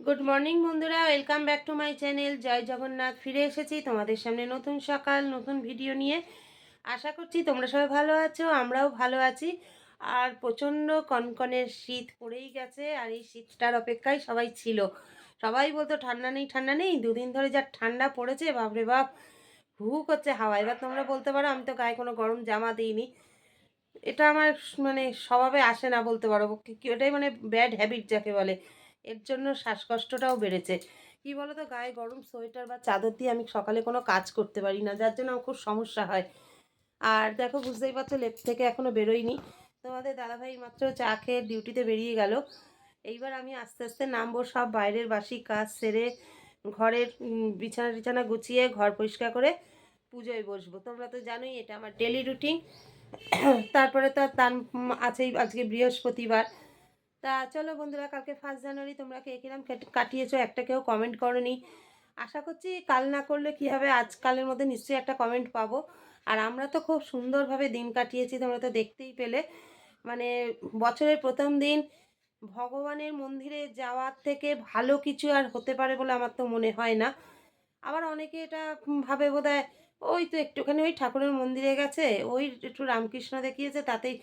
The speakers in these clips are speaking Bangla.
গুড মর্নিং বন্ধুরা। Welcome back to my channel জয় জগন্নাথ, ফিরে এসেছি তোমাদের সামনে নতুন সকাল, নতুন ভিডিও নিয়ে। আশা করছি তোমরা সবাই ভালো আছো, আমরাও ভালো আছি। আর প্রচণ্ড কনকনের শীত পড়েই গেছে, আর এই শীতটার অপেক্ষায় সবাই ছিল। সবাই বলতো, ঠান্ডা নেই ঠান্ডা নেই। দুদিন ধরে যা ঠান্ডা পড়েছে বাপরে বাপ। হু করছে হাওয়া। এবার তোমরা বলতে পারো, আমি তো গায়ে কোনো গরম জামা দিইনি। এটা আমার মানে স্বভাবে আসে না বলতে পারো। ওটাই মানে ব্যাড হ্যাবিট যাকে বলে। এর জন্য শ্বাসকষ্টটাও বেড়েছে। কি বলো তো গায়ে গরম সোয়েটার বা চাদর দিয়ে আমি সকালে কোনো কাজ করতে পারি না, যার জন্য আমার খুব সমস্যা হয়। আর দেখো, বুঝতেই পারছ, লেপ থেকে এখনও বেরোয়নি। তোমাদের দাদাভাই মাত্র চা খেয়ে ডিউটিতে বেরিয়ে গেল। এইবার আমি আস্তে আস্তে নামবো সব বাইরের বাসি কাজ সেরে ঘরের বিছানা টিছানা গুছিয়ে ঘর পরিষ্কার করে পুজোয় বসবো। তোমরা তো জানোই, এটা আমার ডেলি রুটিন তারপরে তো তার আছেই আজকে বৃহস্পতিবার। তা চলো বন্ধুরা, কালকে ফার্স্ট জানুয়ারি তোমরা কে কিরাম কেট- কাটিয়েছো একটা কেউ কমেন্ট করনি। আশা করছি কাল না করলে কি হবে আজকালের মধ্যে নিশ্চয়ই একটা কমেন্ট পাবো। আর আমরা তো খুব সুন্দরভাবে দিন কাটিয়েছি, তোমরা তো দেখতেই পেলে। মানে বছরের প্রথম দিন ভগবানের মন্দিরে যাওয়ার থেকে ভালো কিছু আর হতে পারে বলে আমার তো মনে হয় না। আবার অনেকে এটা ভাবে বোধহয়, ওই তো একটুখানি ওই ঠাকুরের মন্দিরে গেছে, ওই একটু রামকৃষ্ণ দেখিয়েছে, তাতেই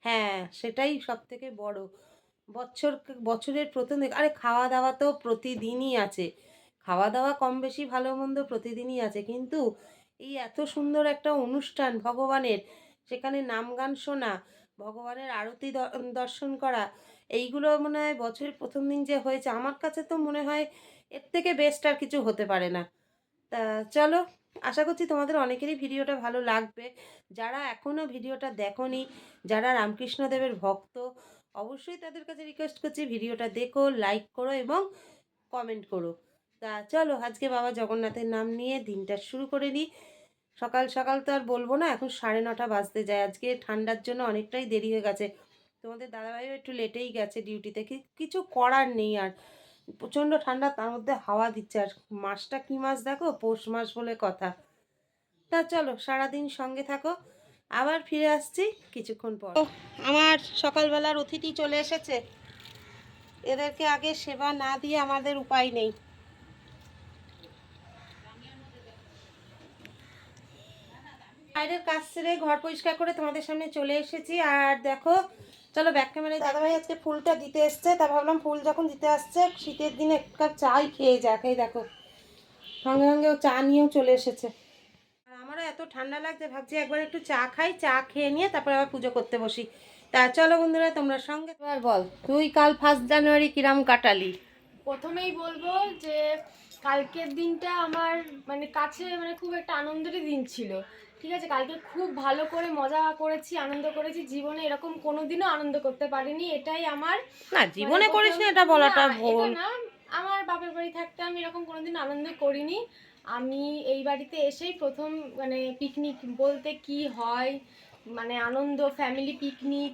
হ্যাঁ সেটাই সব থেকে বড়। বছর, বছরের প্রথম আরে খাওয়া দাওয়া তো প্রতিদিনই আছে। খাওয়া দাওয়া কম বেশি ভালো মন্দ প্রতিদিনই আছে, কিন্তু এই এত সুন্দর একটা অনুষ্ঠান ভগবানের, সেখানে নাম গান শোনা, ভগবানের আরতি দর্শন করা, এইগুলো মনে হয় বছরের প্রথম দিন যে হয়েছে, আমার কাছে তো মনে হয় এর থেকে বেস্ট আর কিছু হতে পারে না। তা চলো, আশা করছি তোমাদের অনেকেরই ভিডিওটা ভালো লাগবে। যারা এখনও ভিডিওটা দেখোনি, যারা রামকৃষ্ণদেবের ভক্ত অবশ্যই তাদের কাছে রিকোয়েস্ট করছি, ভিডিওটা দেখো লাইক করো এবং কমেন্ট করো। তা চলো, আজকে বাবা জগন্নাথের নাম নিয়ে দিনটা শুরু করে নিই। সকাল সকাল তো আর বলব না, এখন সাড়ে নটা বাজতে যায়। আজকে ঠান্ডার জন্য অনেকটাই দেরি হয়ে গেছে। তোমাদের দাদাভাইও একটু লেটেই গেছে ডিউটিতে কিছু করার নেই আর। প্রচণ্ড ঠান্ডা, তার মধ্যে হাওয়া দিচ্ছে। আর মাসটা কী মাস দেখো? পৌষ মাস বলে কথা। তা চলো, সারাদিন সঙ্গে থাকো। আবার ফিরে আসছি কিছুক্ষণ পর। আমার সকালবেলার অতিথি চলে এসেছে। এদেরকে আগে সেবা না দিয়ে আমাদের উপায় নেই। বাইরের কাজ সেরে ঘর পরিষ্কার করে তোমাদের সামনে চলে এসেছি। আর দেখো চলো ব্যাক ক্যামেরায় দাদাভাই আজকে ফুলটা দিতে এসছে তা ভাবলাম ফুল যখন দিতে আসছে শীতের দিনে এক কাপ চাই খেয়ে যাক। এই দেখো সঙ্গে সঙ্গে ও চা নিয়েও চলে এসেছে। এত ঠান্ডা লাগছে ভাবছি একবার একটু চা খাই চা খেয়ে নিয়ে তারপরে আবার পুজো করতে বসি। তা চলো বন্ধুরা তোমরা সঙ্গে এবার বল তুই কাল ফার্স্ট জানুয়ারি কিরাম কাটালি? প্রথমেই বলব যে কালকের দিনটা আমার মানে কাছে মানে খুব একটা আনন্দেরই দিন ছিল। ঠিক আছে কালকে খুব ভালো করে মজা করেছি আনন্দ করেছি জীবনে এরকম কোনোদিনও আনন্দ করতে পারিনি এটাই আমার না জীবনে মানে করিস না প্রথম- এটা বলাটা ভুল। না আমার বাপের বাড়ি থাকতে আমি এরকম কোনোদিন আনন্দ করিনি। আমি এই বাড়িতে এসেই প্রথম মানে পিকনিক বলতে কি হয় মানে আনন্দ ফ্যামিলি পিকনিক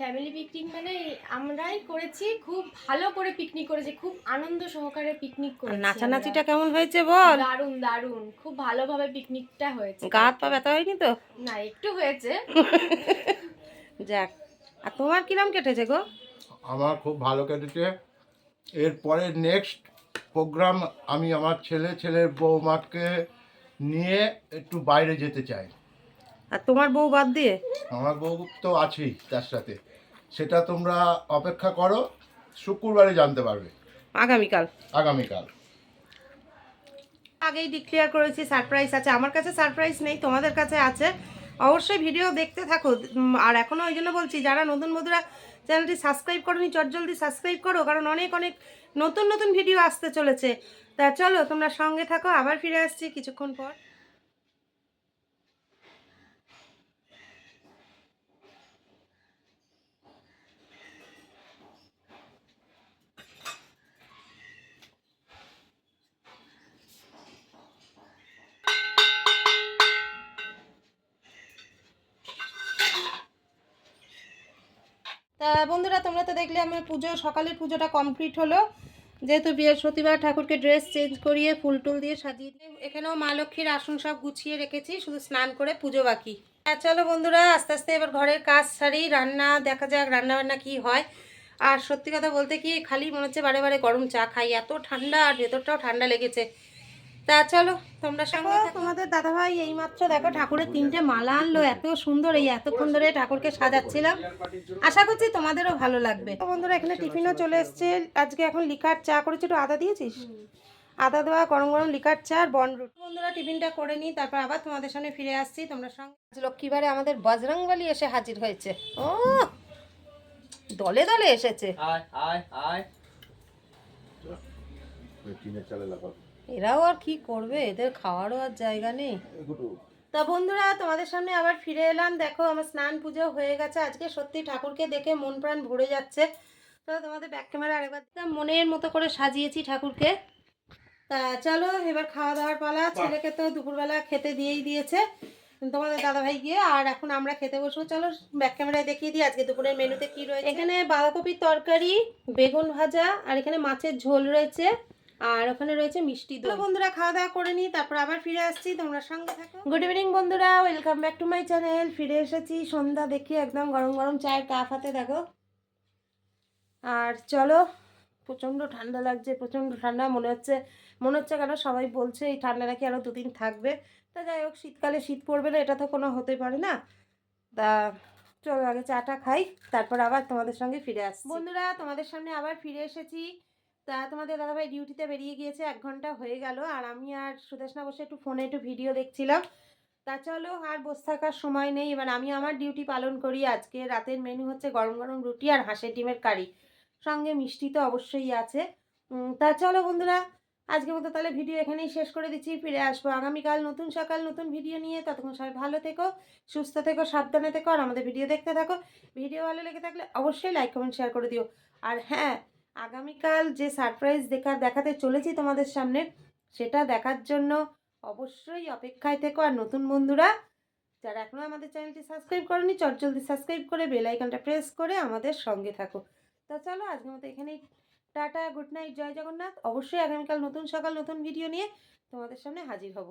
ফ্যামিলি পিকনিক মানে আমরাই করেছি খুব ভালো করে পিকনিক করেছি খুব আনন্দ সহকারে পিকনিক করেছি নাচানাচিটা কেমন হয়েছে বল? দারুণ দারুণ খুব ভালোভাবে পিকনিকটা হয়েছে। গা হাত পা ব্যথা হয়নি তো? না একটু হয়েছে। যাক আর তোমার কিরম কেটেছে গো? আমার খুব ভালো কেটেছে। এরপরে নেক্সট প্রোগ্রাম আমি আমার ছেলে ছেলের বৌমাকে নিয়ে একটু বাইরে যেতে চাই। আর তোমার বউ বাদ দিয়ে? আমার বউ তো আছেই তার সাথে। সেটা তোমরা অপেক্ষা করো শুক্রবারে জানতে পারবে। আগামীকাল? আগামীকাল। আগেই ডিক্লেয়ার করেছি সারপ্রাইজ আছে। আমার কাছে সারপ্রাইজ নেই তোমাদের কাছে আছে। অবশ্যই ভিডিও দেখতে থাকো। আর এখনও ওই জন্য বলছি যারা নতুন বন্ধুরা চ্যানেলটি সাবস্ক্রাইব করোনি চটজলদি সাবস্ক্রাইব করো কারণ অনেক অনেক নতুন নতুন ভিডিও আসতে চলেছে। তা চলো তোমরা সঙ্গে থাকো, আবার ফিরে আসছি কিছুক্ষণ পর। তা বন্ধুরা, তোমরা তো দেখলে আমার পুজো, সকালের পুজোটা কমপ্লিট হলো। যেহেতু বৃহস্পতিবার ঠাকুরকে ড্রেস চেঞ্জ করিয়ে ফুল টুল দিয়ে সাজিয়ে এখানেও মা লক্ষ্মীর আসন সব গুছিয়ে রেখেছি, শুধু স্নান করে পুজো বাকি। হ্যাঁ চলো বন্ধুরা, আস্তে আস্তে এবার ঘরের কাজ সারি, রান্না দেখা যাক রান্না বান্না কী হয়। আর সত্যি কথা বলতে কি, খালি মনে হচ্ছে বারে বারে গরম চা খাই, এত ঠান্ডা আর ভেতরটাও ঠান্ডা লেগেছে। তা চলো তোমরা সঙ্গে তোমাদের দাদাভাই এইমাত্র দেখো ঠাকুরের তিনটে মালা আনলো এত সুন্দর এই এতক্ষণ ধরে ঠাকুরকে সাজাচ্ছিলাম। আশা করছি তোমাদেরও ভালো লাগবে। তো বন্ধুরা এখানে টিফিনও চলে এসছে। আজকে এখন লিকার চা করেছি একটু আদা দিয়েছিস? আদা দেওয়া গরম গরম লিকার চা আর বন রুটি। বন্ধুরা টিফিনটা করে নিই তারপর আবার তোমাদের সামনে ফিরে আসছি। তোমরা সঙ্গে আজ লক্ষ্মীবারে আমাদের বজরংবলী এসে হাজির হয়েছে। ও দলে দলে এসেছে। আয় আয় আয়। এরাও আর কি করবে? এদের খাওয়ারও আর জায়গা নেই। তা বন্ধুরা তোমাদের সামনে আবার ফিরে এলাম। দেখো আমার স্নান পুজো হয়ে গেছে। আজকে সত্যি ঠাকুরকে দেখে মন প্রাণ ভরে যাচ্ছে। তো তোমাদের ব্যাক ক্যামেরা আরেকবার দিতাম মনের মতো করে সাজিয়েছি ঠাকুরকে। তা চলো এবার খাওয়া দাওয়ার পালা। ছেলেকে তো দুপুরবেলা খেতে দিয়েই দিয়েছে। তোমাদের দাদাভাই গিয়ে আর এখন আমরা খেতে বসবো। চলো ব্যাক ক্যামেরায় দেখিয়ে দিই আজকে দুপুরের মেনুতে কি রয়েছে। এখানে বাঁধাকপির তরকারি বেগুন ভাজা আর এখানে মাছের ঝোল রয়েছে। আর ওখানে রয়েছে মিষ্টি দই। বন্ধুরা খাওয়া দাওয়া করে নিই তারপর আবার ফিরে আসছি তোমরা সঙ্গে থাকো। গুড ইভিনিং বন্ধুরা welcome back to my channel ফিরে এসেছি সন্ধ্যা দেখি একদম গরম গরম চায়ের কাপ হাতে দেখো। আর চলো প্রচণ্ড ঠান্ডা লাগছে প্রচণ্ড ঠান্ডা মনে হচ্ছে মনে হচ্ছে কেন সবাই বলছে এই ঠান্ডা নাকি আরও দুদিন থাকবে। তা যাই হোক শীতকালে শীত পড়বে না এটা তো কোনো হতে পারে না। তা চলো আগে চাটা খাই তারপর আবার তোমাদের সঙ্গে ফিরে আসছি। বন্ধুরা তোমাদের সামনে আবার ফিরে এসেছি। তা তোমাদের দাদাভাই ডিউটিতে বেরিয়ে গিয়েছে, এক ঘণ্টা হয়ে গেল, আর আমি আর সুদেশনা বসে একটু ফোনে একটু ভিডিও দেখছিলাম। তা চলো, আর বসে থাকার সময় নেই, এবার আমি আমার ডিউটি পালন করি। আজকে রাতের মেনু হচ্ছে গরম গরম রুটি আর হাঁসের ডিমের কারি। সঙ্গে মিষ্টি তো অবশ্যই আছে। তা চলো বন্ধুরা, আজকের মতো তাহলে ভিডিও এখানেই শেষ করে দিচ্ছি। ফিরে আসব আগামীকাল নতুন সকাল, নতুন ভিডিও নিয়ে। ততক্ষণ সবাই ভালো থেকো, সুস্থ থেকো, সাবধানে থেকো, আর আমাদের ভিডিও দেখতে থাকো। ভিডিও ভালো লেগে থাকলে অবশ্যই লাইক কমেন্ট শেয়ার করে দিও। আর হ্যাঁ আগামীকাল যে সারপ্রাইজ দেখা, দেখাতে চলেছি তোমাদের সামনে, সেটা দেখার জন্য অবশ্যই অপেক্ষায় থেকো। আর নতুন বন্ধুরা, যারা এখনও আমাদের চ্যানেলটি সাবস্ক্রাইব করেনি, চট জলদি সাবস্ক্রাইব করে বেল আইকনটা প্রেস করে আমাদের সঙ্গে থাকো। তা চলো, আজকের মতো এখানেই টাটা গুড নাইট জয় জগন্নাথ। অবশ্যই আগামীকাল নতুন সকাল, নতুন ভিডিও নিয়ে তোমাদের সামনে হাজির হব।